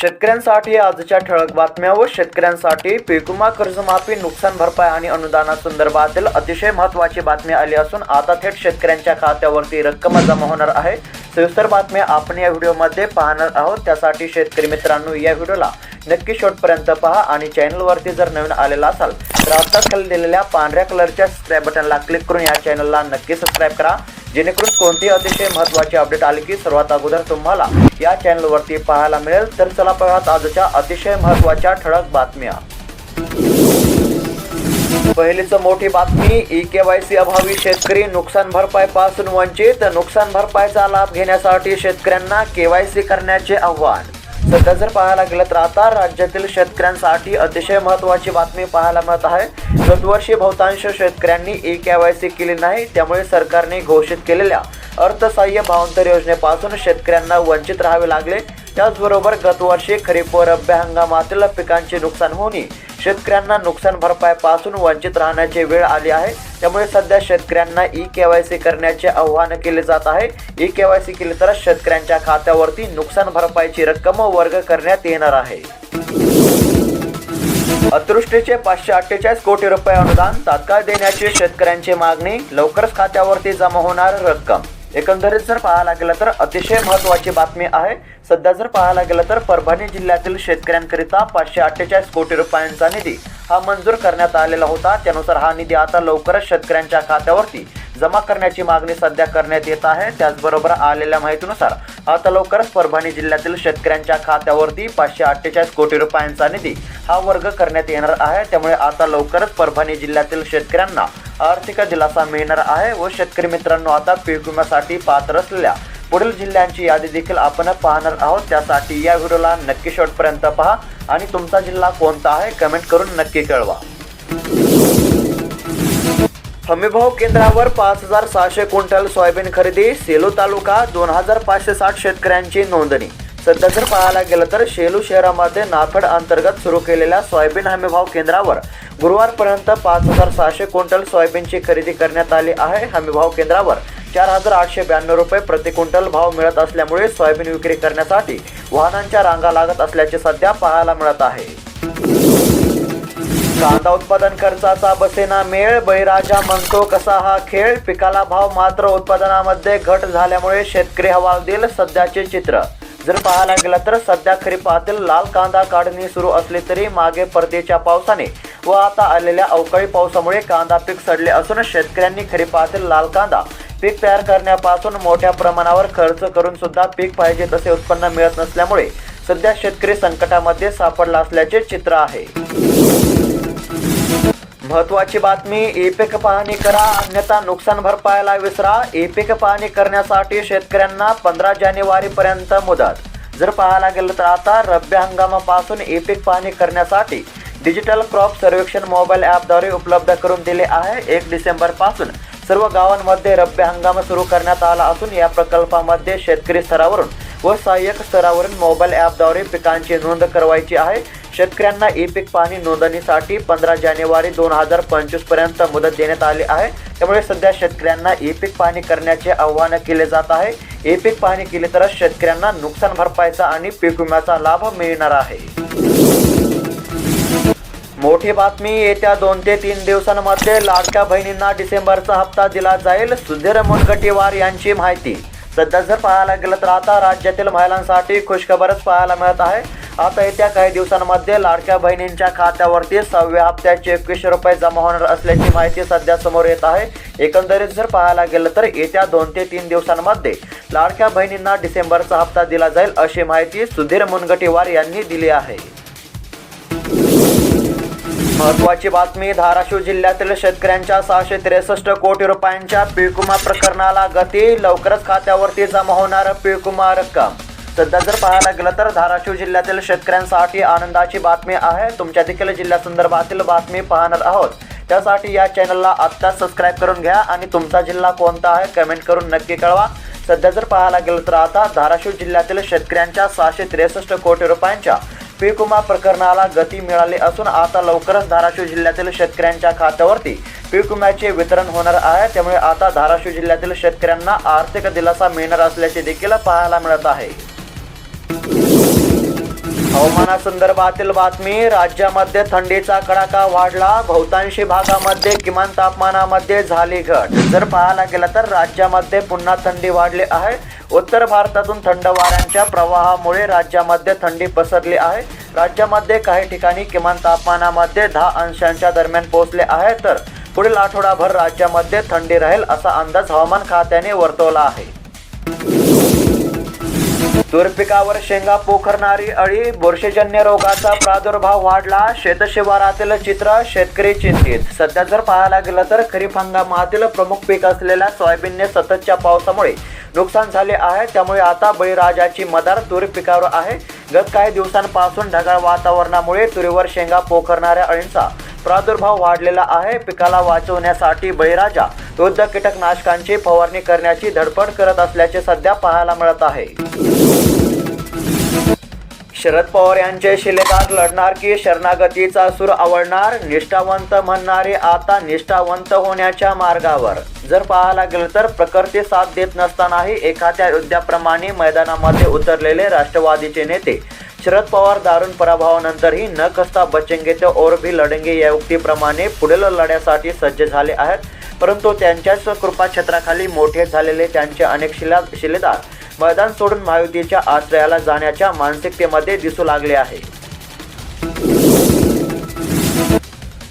शेतकऱ्यांसाठी आजच्या ठळक बातम्या व शेतकऱ्यांसाठी पीकुमा कर्जमाफी नुकसान भरपाई आणि अनुदानासंदर्भातील अतिशय महत्त्वाची बातमी आली असून आता थेट शेतकऱ्यांच्या खात्यावरती रक्कम जमा होणार आहे. सविस्तर बातम्या आपण या व्हिडिओमध्ये पाहणार आहोत. त्यासाठी शेतकरी मित्रांनो या व्हिडिओला नक्की शेवटपर्यंत पहा आणि चॅनलवरती जर नवीन आलेला असाल तर आत्ताच खाली दिलेल्या पांढऱ्या कलरच्या सबस्क्राईब बटनला क्लिक करून या चॅनलला नक्की सबस्क्राईब करा. जेणेकरून कोणतेही अतिशय महत्त्वाची अपडेट आली की सर्वात अगोदर तुम्हाला या चॅनलवरती पाहायला मिळेल. तर चला पाहत आजच्या अतिशय महत्त्वाच्या ठळक बातम्या. पहिलीच मोठी बातमी ई के वाय सी अभावी शेतकरी नुकसान भरपाई पासून वंचित. नुकसान भरपाईचा लाभ घेण्यासाठी शेतकऱ्यांना केवायसी करण्याचे आव्हान. सध्या जर पाहायला गेलं तर आता राज्यातील शेतकऱ्यांसाठी अतिशय महत्त्वाची बातमी पाहायला मिळत आहे. गतवर्षी बहुतांश शेतकऱ्यांनी ई केवायसी केली नाही त्यामुळे सरकारने घोषित केलेल्या अर्थसहाय्य भावांतर योजनेपासून शेतकऱ्यांना वंचित राहावे लागले. त्याचबरोबर गतवर्षी खरीप व रब्बी हंगामातील पिकांचे नुकसान होणे शेतकऱ्यांना नुकसान भरपाईपासून वंचित राहण्याची वेळ आली आहे. त्यामुळे सध्या शेतकऱ्यांना ई केवायसी करण्याचे आवाहन केले जात आहे. ई केवायसी केली तर शेतकऱ्यांच्या खात्यावरती नुकसान भरपाईची रक्कम वर्ग करण्यात येणार आहे. अतृष्टीचे पाचशे अठ्ठेचाळीस कोटी रुपये अनुदान तात्काळ देण्याची शेतकऱ्यांची मागणी लवकरच खात्यावरती जमा होणार रक्कम. एकंदरीत जर पाहायला गेलं तर अतिशय महत्त्वाची बातमी आहे. सध्या जर पाहायला गेलं तर परभणी जिल्ह्यातील शेतकऱ्यांकरिता पाचशे अठ्ठेचाळीस कोटी रुपयांचा निधी हा मंजूर करण्यात आलेला होता. त्यानुसार हा निधी आता लवकरच शेतकऱ्यांच्या खात्यावरती जमा करण्याची मागणी सध्या करण्यात येत आहे. त्याचबरोबर आलेल्या माहितीनुसार आता लवकरच परभणी जिल्ह्यातील शेतकऱ्यांच्या खात्यावरती पाचशे अठ्ठेचाळीस कोटी रुपयांचा निधी हा वर्ग करण्यात येणार आहे. त्यामुळे आता लवकरच परभणी जिल्ह्यातील शेतकऱ्यांना आर्थिक दिलासा मिळणार आहे व शेतकरी मित्रांनो आता पीक विम्यासाठी पात्र असलेल्या पुढील जिल्ह्यांची यादी देखील आपण पाहणार आहोत. त्यासाठी या व्हिडिओला नक्की शेवटपर्यंत पहा आणि तुमचा जिल्हा कोणता आहे कमेंट करून नक्की कळवा. हमीभाव केंद्रावर पाच हजार सहाशे क्विंटल सोयाबीन खरेदी सेलू तालुका दोन हजार पाचशे साठ शेतकऱ्यांची नोंदणी. सध्या जर पाहायला गेलं तर शेलू शहरामध्ये नाफेड अंतर्गत सुरू केलेल्या सोयाबीन हमीभाव केंद्रावर गुरुवारपर्यंत पाच हजार सहाशे क्विंटल सोयाबीनची खरेदी करण्यात आली आहे. हमीभाव केंद्रावर चार हजार आठशे ब्याण्णव रुपये प्रति क्विंटल भाव मिळत असल्यामुळे सोयाबीन विक्री करण्यासाठी वाहनांच्या रांगा लागत असल्याचे सध्या पाहायला मिळत आहे. कांदा उत्पादन खर्चाचा बसेना मेळ बळीराजा म्हणतो कसा हा खेळ? पिकाला भाव मात्र उत्पादनामध्ये घट झाल्यामुळे शेतकरी हवालदिल सध्याचे चित्र. जर पाहायला गेलं तर सध्या खरीपातील लाल कांदा काढणी सुरू असली तरी मागे परतीच्या पावसाने व आता आलेल्या अवकाळी पावसामुळे कांदा पीक सडले असून शेतकऱ्यांनी खरीपातील लाल कांदा पीक तयार करण्यापासून मोठ्या प्रमाणावर खर्च करून सुद्धा पीक पाहिजे तसे उत्पन्न मिळत नसल्यामुळे सध्या शेतकरी संकटामध्ये सापडला असल्याचे चित्र आहे. महत्वाची बातमी एपेक पाहणी करा अन्यथा नुकसान भरपायला विसरा. एपेक पाहणी करण्यासाठी शेतकऱ्यांना पंधरा जानेवारी पर्यंत मुदत. जर पाहायला गेलं तर आता रब्बी हंगामापासून एपेक पाहणी करण्यासाठी डिजिटल क्रॉप सर्वेक्षण मोबाईल ॲपद्वारे उपलब्ध करून दिले आहे. एक डिसेंबरपासून सर्व गावांमध्ये रब्बी हंगाम सुरू करण्यात आला असून या प्रकल्पामध्ये शेतकरी स्तरावरून व सहाय्यक स्तरावरून मोबाईल ॲपद्वारे पिकांची नोंद करवायची आहे. शेतकऱ्यांना ई पीक पाहणी नोंदणीसाठी पंधरा जानेवारी दोन हजार पंचवीसपर्यंत मुदत देण्यात आली आहे. त्यामुळे सध्या शेतकऱ्यांना ई पीक पाहणी करण्याचे आवाहन केले जात आहे. ई पीक पाहणी केली तरच शेतकऱ्यांना नुकसान भरपाईचा आणि पीक विम्याचा लाभ मिळणार आहे. मोठी बातमी येत्या दोन ते तीन दिवसांमध्ये लाडक्या बहिणींना डिसेंबरचा हप्ता दिला जाईल सुधीर मुनगटीवार यांची माहिती. सध्या जर पाहायला गेलं तर आता राज्यातील महिलांसाठी खुशखबरच पाहायला मिळत आहे. आता येत्या काही दिवसांमध्ये लाडक्या बहिणींच्या खात्यावरती सहाव्या हप्त्याचे एकवीसशे रुपये जमा होणार असल्याची माहिती सध्या समोर येत आहे. एकंदरीत जर पाहायला गेलं तर येत्या दोन ते तीन दिवसांमध्ये लाडक्या बहिणींना डिसेंबरचा हप्ता दिला जाईल अशी माहिती सुधीर मुनगटीवार यांनी दिली आहे. महत्वाची बातमी धाराशिव जिल्ह्यातील शेतकऱ्यांच्या सहाशे त्रेसष्ट कोटी रुपयांच्या पीक विमा प्रकरणाला गती लवकरच खात्यावरती जमा होणार पीक विमा रक्कम. सध्या जर पाहायला गेलं तर धाराशिव जिल्ह्यातील शेतकऱ्यांसाठी आनंदाची बातमी आहे. तुमच्या देखील जिल्ह्यासंदर्भातील बातमी पाहणार आहोत. त्यासाठी या चॅनलला आत्ताच सबस्क्राईब करून घ्या आणि तुमचा जिल्हा कोणता आहे कमेंट करून नक्की कळवा. सध्या जर पाहायला गेलं तर आता धाराशिव जिल्ह्यातील शेतकऱ्यांच्या सहाशे त्रेसष्ट कोटी रुपयांच्या पीक विमा प्रकरणाला गती मिळाली असून आता लवकरच धाराशिव जिल्ह्यातील शेतकऱ्यांच्या खात्यावरती पीक विम्याचे वितरण होणार आहे. त्यामुळे आता धाराशिव जिल्ह्यातील शेतकऱ्यांना आर्थिक दिलासा मिळणार असल्याचे देखील पाहायला मिळत आहे. हवामानासंदर्भातील बातमी राज्यामध्ये थंडीचा कडाका वाढला बहुतांशी भागामध्ये किमान तापमानामध्ये झाली घट. जर पाहायला गेलं तर राज्यामध्ये पुन्हा थंडी वाढली आहे. उत्तर भारतातून थंड वाऱ्यांच्या प्रवाहामुळे राज्यामध्ये थंडी पसरली आहे. राज्यामध्ये काही ठिकाणी किमान तापमानामध्ये दहा अंशांच्या दरम्यान पोहोचले आहे. तर पुढील आठवडाभर राज्यामध्ये थंडी राहील असा अंदाज हवामान खात्याने वर्तवला आहे. तूर पिकावर शेंगा पोखरणारी अळी बुरशीजन्य रोगाचा प्रादुर्भाव वाढला शेतशिवारातील चित्र शेतकरी चिंतित. सध्या जर पाहायला गेलं तर खरीप हंगामातील प्रमुख पीक असलेल्या सोयाबीनने सततच्या पावसामुळे नुकसान झाले आहे. त्यामुळे आता बळीराजाची मदार तूर पिकावर आहे. गत काही दिवसांपासून ढगाळ वातावरणामुळे तुरीवर शेंगा पोखरणाऱ्या अळींचा प्रादुर्भाव वाढलेला आहे. पिकाला वाचवण्यासाठी बळीराजा विरुद्ध कीटकनाशकांची फवारणी करण्याची धडपड करत असल्याचे सध्या पाहायला मिळत आहे. शरद पवार यांचे शिलेदार लढणार की शरणागतीचा सूर आवडणार? निष्ठावंत म्हणणारे आता निष्ठावंत होण्याच्या मार्गावर. जर पाहायला गेलं तर प्रकृती साथ देत नसतानाही एखाद्या युद्धाप्रमाणे मैदानामध्ये उतरलेले राष्ट्रवादीचे नेते शरद पवार दारुण पराभवानंतरही न कसता बचेंगे ते और भी लढेंगे या उक्तीप्रमाणे पुढील लढ्यासाठी सज्ज झाले आहेत. परंतु त्यांच्याच कृपाछत्राखाली मोठे झालेले त्यांचे अनेक शिला शिलेदार मैदान सोडून महायुतीच्या आश्रयाला जाण्याच्या मानसिकतेमध्ये दिसू लागले आहे.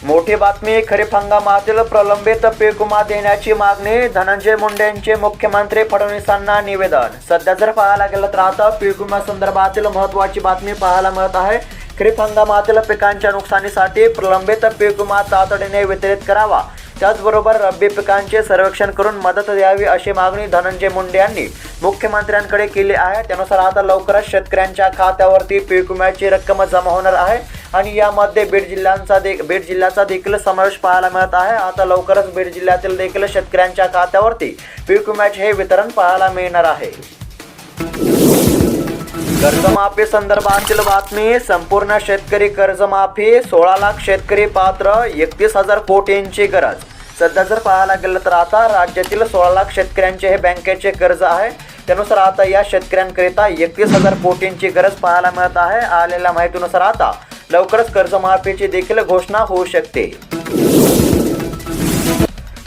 मोठी बातमी खरीप हंगामातील प्रलंबित पीक विमा देण्याची मागणी धनंजय मुंडेंचे मुख्यमंत्री फडणवीसांना निवेदन. सध्या जर पाहायला गेलं तर आता पीक विमा संदर्भातील महत्वाची बातमी पाहायला मिळत आहे. खरीप हंगामातील पिकांच्या नुकसानीसाठी प्रलंबित पीक विमा तातडीने वितरित करावा. त्याचबरोबर रब्बी पिकांचे सर्वेक्षण करून मदत द्यावी अशी मागणी धनंजय मुंडे यांनी मुख्यमंत्र्यांकडे केली आहे. त्यानुसार आता लवकरच शेतकऱ्यांच्या खात्यावरती पीक विम्याची रक्कम जमा होणार आहे आणि यामध्ये बीड जिल्ह्यांचा दे बीड जिल्ह्याचा देखील समावेश पाहायला मिळत आहे. आता लवकरच बीड जिल्ह्यातील देखील शेतकऱ्यांच्या खात्यावरती पीक विम्याचे हे वितरण पाहायला मिळणार आहे. कर्जमाफी संदर्भातील बातमी संपूर्ण शेतकरी कर्जमाफी सोळा लाख शेतकरी पात्र एकतीस हजार कोटींची गरज. सध्या जर पाहायला गेलं तर आता राज्यातील सोळा लाख शेतकऱ्यांचे हे बँकेचे कर्ज आहे. त्यानुसार आता या शेतकऱ्यांकरिता एकतीस हजार कोटींची गरज पाहायला मिळत आहे. आलेल्या माहितीनुसार आता लवकरच कर्जमाफीची देखील घोषणा होऊ शकते.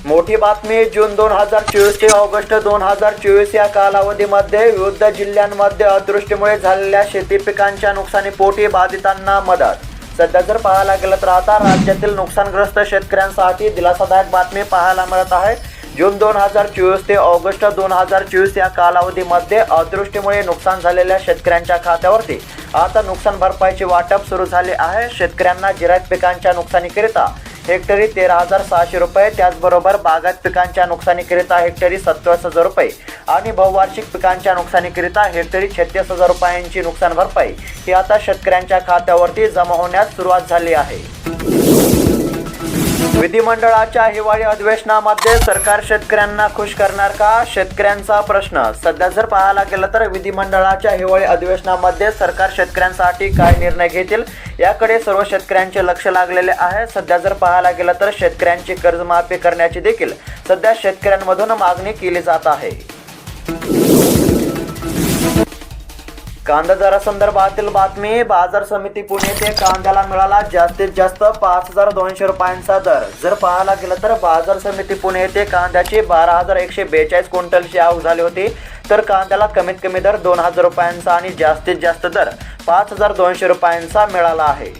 मोठी बातमी जून दोन हजार चोवीस ते ऑगस्ट दोन हजार चोवीस या कालावधीमध्ये विविध जिल्ह्यांमध्ये अदृष्टीमुळे झालेल्या शेती पिकांच्या नुकसानीपोटी बाधितांना मदत. सध्या जर पाहायला गेलं तर आता राज्यातील नुकसानग्रस्त शेतकऱ्यांसाठी दिलासादायक बातमी पाहायला मिळत आहे. जून दोन हजार चोवीस ते ऑगस्ट दोन हजार चोवीस या कालावधीमध्ये अदृष्टीमुळे नुकसान झालेल्या शेतकऱ्यांच्या खात्यावरती आता नुकसान भरपाईचे वाटप सुरू झाले आहे. शेतकऱ्यांना जिरायत पिकांच्या नुकसानीकरिता हेक्टरी तेरा हजार सहाशे रुपये. त्याचबरोबर बागात पिकांच्या नुकसानीकरिता हेक्टरी सत्तावीस हजार रुपये. आणि बहुवार्षिक पिकांच्या नुकसानीकरिता हेक्टरी छत्तीस हजार रुपयांची नुकसान भरपाई. ही आता शेतकऱ्यांच्या खात्यावरती जमा होण्यास सुरुवात झाली आहे. विधिमंडळाच्या हिवाळी अधिवेशनामध्ये सरकार शेतकऱ्यांना खुश करणार का? शेतकऱ्यांचा प्रश्न. सध्या जर पाहायला गेलं तर विधिमंडळाच्या हिवाळी अधिवेशनामध्ये सरकार शेतकऱ्यांसाठी काय निर्णय घेतील याकडे सर्व शेतकऱ्यांचे लक्ष लागलेले आहे. सध्या जर पाहायला गेलं तर शेतकऱ्यांची कर्जमाफी करण्याची देखील सध्या शेतकऱ्यांमधून मागणी केली जात आहे. कांदा दरासंदर्भातील बातमी बाजार समिती पुणे ते कांद्याला मिळाला जास्तीत जास्त पाच हजार दोनशे रुपयांचा दर. जर पाहायला गेलं तर बाजार समिती पुणे येथे कांद्याची बारा हजार एकशे बेचाळीस क्विंटलची आवक झाली होती तर कांद्याला कमीत कमी दर दोन हजार रुपयांचा आणि जास्तीत जास्त दर पाच हजार दोनशे रुपयांचा मिळाला आहे.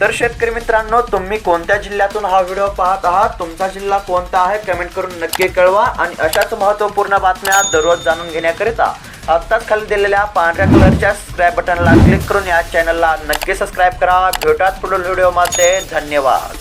तर शेतकरी मित्रांनो तुम्ही कोणत्या जिल्ह्यातून हा व्हिडिओ पाहत आहात? तुमचा जिल्हा कोणता आहे? कमेंट करून नक्की कळवा आणि अशाच महत्त्वपूर्ण बातम्या दररोज जाणून घेण्याकरिता आत्ताच खाली दिलेल्या पांढऱ्या कलरच्या सबस्क्राईब बटनला क्लिक करून या चॅनलला नक्की सबस्क्राईब करा. भेटात पुढील व्हिडिओमध्ये धन्यवाद.